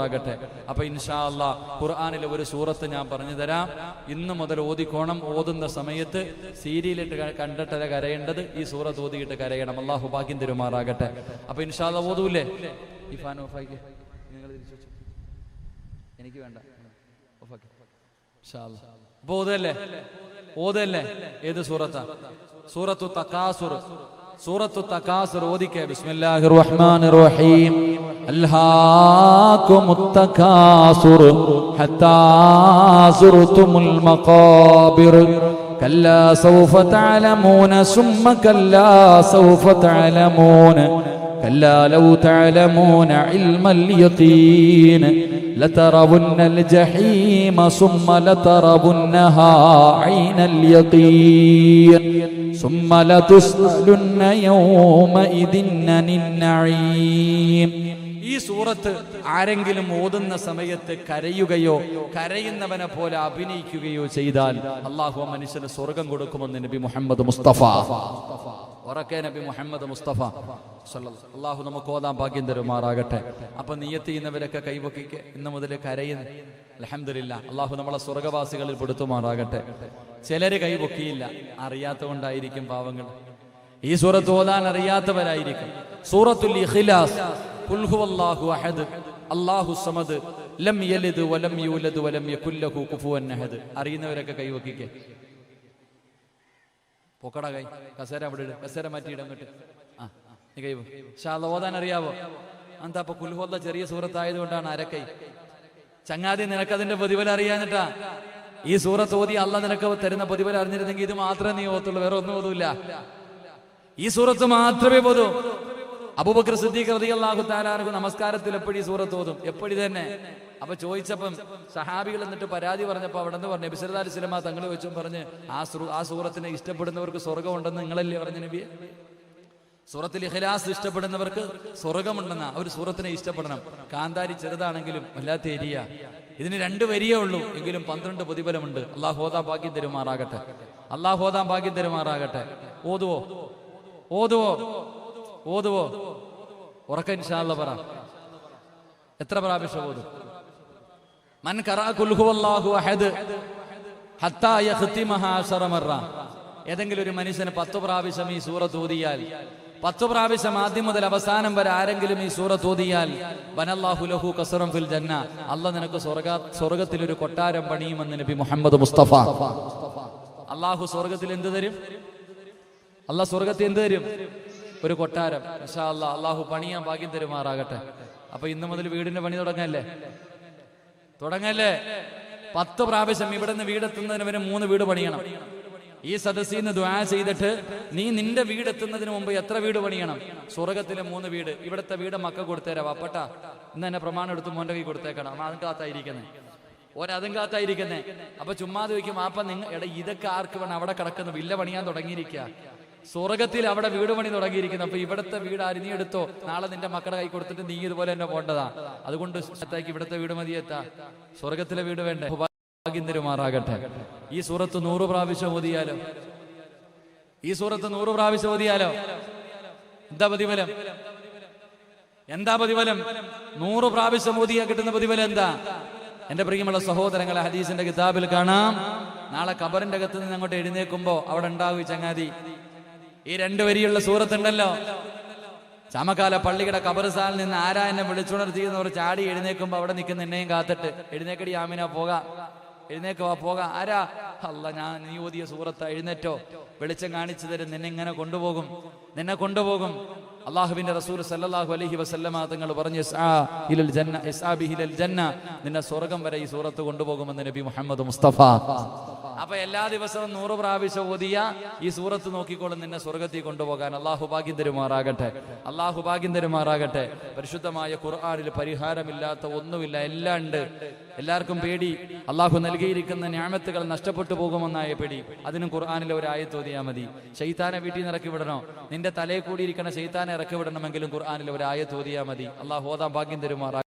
ാകട്ടെ അപ്പൊ ഇൻഷാല്ല ഖുർആാനിലെ ഒരു സൂറത്ത് ഞാൻ പറഞ്ഞു തരാം. ഇന്ന് മുതൽ ഓതിക്കോണം. ഓതുന്ന സമയത്ത് സീരിയലിട്ട് കണ്ടിട്ട് കരയേണ്ടത് ഈ സൂറത്ത് ഓതിയിട്ട് കരയണം. അള്ളാഹു ഭാഗ്യം തരുമാറാകട്ടെ. അപ്പൊ ഇൻഷാല്ല ഓതൂല്ലേ? ഈ നിങ്ങൾ എനിക്ക് വേണ്ട. അപ്പൊ ഓതല്ലേ? ഓതല്ലേ? ഏത് സൂറത്താ? സൂറത്തു തക്കാസുറ സൂറത്തു തകാസുർ ഓദിക്കേ ബിസ്മില്ലാഹിർ റഹ്മാനിർ റഹീം അൽഹാകുമുത്തകാസുർ ഹത്താ സുർതുമുൽ മഖാബിർ. കല്ല സൗഫ തഅലമൂന സുമ്മ കല്ല സൗഫ തഅലമൂന. كلا لو تعلمون علم اليقين لترون الجحيم ثم لترونها عين اليقين ثم لتسألن يومئذ عن النعيم ഈ സൂറത്ത് ആരെങ്കിലും ഓതുന്ന സമയത്ത് കരയുകയോ കരയുന്നവനെ പോലെ അഭിനയിക്കുകയോ ചെയ്താൽ അള്ളാഹു ആ മനുഷ്യന് സ്വർഗം കൊടുക്കുമെന്ന് നബി മുഹമ്മദ് മുസ്തഫ ഉറക്കെ നബി മുഹമ്മദ് മുസ്തഫ. അള്ളാഹു നമുക്ക് ഓതാൻ ഭാഗ്യം തരുമാറാകട്ടെ. അപ്പൊ നീയത്ത് ചെയ്യുന്നവരൊക്കെ കൈവക്കിക്ക് ഇന്ന് മുതൽ കരയുന്നു. അലഹമില്ല അള്ളാഹു നമ്മളെ സ്വർഗവാസികളിൽ പെടുത്തുമാറാകട്ടെ. ചിലര് കൈപൊക്കിയില്ല അറിയാത്ത കൊണ്ടായിരിക്കും പാവങ്ങൾ. ഈ സൂറത്ത് ഓതാൻ അറിയാത്തവരായിരിക്കും. സൂറത്തുൽ ഇഖ്ലാസ് ഹുവല്ലാഹു അഹദ് അല്ലാഹു സമദ് ലം യലിദ് വലം യൂലദ് വലം യകുല്ലഹു കുഫുവൻ അഹദ്. അറിയുന്നവരൊക്കെ കൈവക്കിക്കേ. പൊക്കട കൈ. കസേര അവിടെ ഇട്. കസേര മാറ്റിയിട അങ്ങോട്ട്. ആ നീ ഓതാൻ അറിയാവോ? എന്താ അപ്പൊ കുൽഹോദ ചെറിയ സൂറത്തായത് കൊണ്ടാണ് അരക്കൈ. ചങ്ങാതി നിനക്കതിന്റെ പ്രതിഫലം അറിയാഞ്ഞിട്ടാ. ഈ സൂറത്ത് ഓതി അല്ല നിനക്ക് തരുന്ന പ്രതിഫലം അറിഞ്ഞിരുന്നെങ്കിൽ ഇത് മാത്രമേ നീ ഓത്തുള്ളൂ. വേറെ ഒന്നും ഓതൂല്ല. ഈ സൂറത്ത് മാത്രമേ പോതൂ അബൂബക്കർ സിദ്ദീഖ് റളിയല്ലാഹു തആലാഹു നമസ്കാരത്തിൽ എപ്പോഴും സൂറത്ത് ഓതും? എപ്പോഴും തന്നെ? അപ്പൊ ചോദിച്ചപ്പം സഹാബികൾ എന്നിട്ട് പരാതി പറഞ്ഞപ്പോ അവിടെ നിന്ന് പറഞ്ഞു നബിസല്ലാ സിനിമ തങ്ങൾ വെച്ചും പറഞ്ഞ് ആ ആ സൂറത്തിനെ ഇഷ്ടപ്പെടുന്നവർക്ക് സ്വർഗം ഉണ്ടെന്ന് നിങ്ങളല്ലേ പറഞ്ഞു നബി സൂറത്തിൽ ഇഖ്ലാസ് ഇഷ്ടപ്പെടുന്നവർക്ക് സ്വർഗമുണ്ടെന്ന ഒരു സൂറത്തിനെ ഇഷ്ടപ്പെടണം. കാന്താരി ചെറുതാണെങ്കിലും വല്ലാത്ത ഏരിയ ഇതിന് രണ്ട് വരിയേ ഉള്ളൂ എങ്കിലും പന്ത്രണ്ട് പ്രതിഫലമുണ്ട്. അള്ളാഹോദാ ഭാഗ്യം തരുമാറാകട്ടെ. അള്ളാഹോദാ ഭാഗ്യം തരുമാറാകട്ടെ. ഓതുവോ? ഓതുവോ? ഓതുവോ? ഉറക്ക ഇൻഷാല്ല പറ. എത്ര പ്രാവശ്യം ഓതും? മൻ അഹദ് ഹത്താ ഏതെങ്കിലും ഒരു മനുഷ്യന് പത്ത് പ്രാവശ്യം ഈ സൂറത്ത് ഓതിയാൽ പത്ത് പ്രാവശ്യം ആദ്യം മുതൽ അവസാനം വരെ ആരെങ്കിലും ഈ സൂറത്ത് ഓതിയാൽ ബനല്ലാഹു ലഹു കസറം ഫിൽ ജന്ന. അല്ല നിനക്ക് സ്വർഗ സ്വർഗത്തിൽ ഒരു കൊട്ടാരം പണിയുമെന്ന് നബി മുഹമ്മദ് മുസ്തഫ. അള്ളാഹു സ്വർഗത്തിൽ എന്ത് തരും? അള്ളാഹ് സ്വർഗത്തിൽ എന്ത് തരും? ഒരു കൊട്ടാരം. പക്ഷേ അല്ല അള്ളാഹു പണിയാൻ ഭാഗ്യം തരുമാറാകട്ടെ. അപ്പൊ ഇന്ന് മുതൽ വീടിന്റെ പണി തുടങ്ങല്ലേ? തുടങ്ങല്ലേ? പത്ത് പ്രാവശ്യം ഇവിടെ നിന്ന് വീടെത്തുന്നതിന് വരെ മൂന്ന് വീട് പണിയണം. ഈ സദസ്സിൽ നിന്ന് ദ്വാ ചെയ്തിട്ട് നീ നിന്റെ വീട് എത്തുന്നതിന് മുമ്പ് എത്ര വീട് പണിയണം? സ്വർഗത്തിലെ മൂന്ന് വീട്. ഇവിടുത്തെ വീട് മക്ക കൊടുത്തേരാ വാപ്പട്ട. ഇന്ന് എന്നെ പ്രമാണം എടുത്ത് മോന്റെ കൈ കൊടുത്തേക്കണം. അവൻ അതും കാത്തായിരിക്കുന്നേ. ഒരതും കാത്തായിരിക്കുന്നേ. അപ്പൊ ചുമ്മാതെ വയ്ക്കും അപ്പൊ നിങ്ങൾ എടാ ഇതൊക്കെ ആർക്ക് വേണം? അവിടെ കിടക്കുന്നു വില്ല പണിയാൻ തുടങ്ങിയിരിക്കുക സ്വർഗത്തിൽ അവിടെ വീട് പണി തുടങ്ങിയിരിക്കുന്നു. അപ്പൊ ഇവിടുത്തെ വീട് ആര്? നീ എടുത്തോ. നാളെ നിന്റെ മക്കളെ കൈ കൊടുത്തിട്ട് നീ ഇതുപോലെ തന്നെ പോണ്ടതാ അതുകൊണ്ട് ഇവിടുത്തെ വീട് മതിയെത്താ സ്വർഗത്തിലെ വീട് വേണ്ടേ? ഭാഗ്യം തരുമാറാകട്ടെ ഈ സൂറത്ത് നൂറ് പ്രാവശ്യം ഓതിയാലോ? ഈ സൂറത്ത് നൂറ് പ്രാവശ്യം ഓതിയാലോ? എന്താ പ്രതിഫലം? എന്താ പ്രതിഫലം? നൂറ് പ്രാവശ്യം ഓതിയാ കിട്ടുന്ന പ്രതിഫലം എന്താ? എന്റെ പ്രിയമുള്ള സഹോദരങ്ങളെ ഹദീസിന്റെ കിതാബിൽ കാണാം. നാളെ കബറിന്റെ അകത്ത് നിന്ന് അങ്ങോട്ട് എഴുന്നേക്കുമ്പോ അവിടെ ഉണ്ടാവും ചങ്ങാതി. ഈ രണ്ടു വരിയുള്ള സൂറത്തുണ്ടല്ലോ. ചമകാല പള്ളിയുടെ കബറിസ്ഥാനിൽ നിന്ന് ആരാ എന്നെ വിളിച്ചുണർത്തിയെന്നവർ ചാടി എഴുന്നേക്കുമ്പോ അവിടെ നിൽക്കുന്ന എന്നെയും കാത്തിട്ട് എഴുന്നേക്കടി ആമിന പോകാം. എഴുന്നേക്കുവാ പോകാം. ആരാ? അല്ല ഞാൻ നീ ഓതിയ സൂറത്ത് എഴുന്നേറ്റോ. വെളിച്ചം കാണിച്ചു തരും നിന്നെ ഇങ്ങനെ കൊണ്ടുപോകും. നിന്നെ കൊണ്ടുപോകും. അള്ളാഹുവിന്റെ റസൂൽ സല്ലല്ലാഹു അലൈഹി വസല്ലമ തങ്ങൾ പറഞ്ഞു "ഇസ്ആ ഇലൽ ജന്ന ബിഹിലൽ ജന്ന. നിന്നെ സ്വർഗം വരെ ഈ സൂറത്ത് കൊണ്ടുപോകുമെന്ന് നബി മുഹമ്മദ് മുസ്തഫ. അപ്പൊ എല്ലാ ദിവസവും നൂറ് പ്രാവശ്യം ഓതിയ ഈ സൂറത്ത് നോക്കിക്കോളും നിന്നെ സ്വർഗത്തിൽ കൊണ്ടുപോകാൻ. അള്ളാഹു ഭാഗ്യം തരുമാറാകട്ടെ. അള്ളാഹു ഭാഗ്യം തരുമാറാകട്ടെ. പരിശുദ്ധമായ ഖുർആനിൽ പരിഹാരമില്ലാത്ത ഒന്നുമില്ല. എല്ലാം ഉണ്ട്. എല്ലാവർക്കും പേടി. അള്ളാഹു നൽകിയിരിക്കുന്ന ഞാമത്തുകൾ നഷ്ടപ്പെട്ടു പോകുമെന്നായ പേടി. അതിനും ഖുർആാനിലെ ഒരു ആയത്ത് ഓതിയാൽ മതി. ഷെയ്ത്താനെ വീട്ടിൽ നിന്ന് ഇറക്കി വിടണോ? നിന്റെ തലയിൽ കൂടിയിരിക്കണ ഷെയ്ത്താനെ ഇറക്കി വിടണമെങ്കിലും ഖുർആാനിലെ ഒരു ആയത്ത് ഓതിയാൽ മതി. അള്ളാഹു ഓതാൻ ഭാഗ്യം തരുമാറാ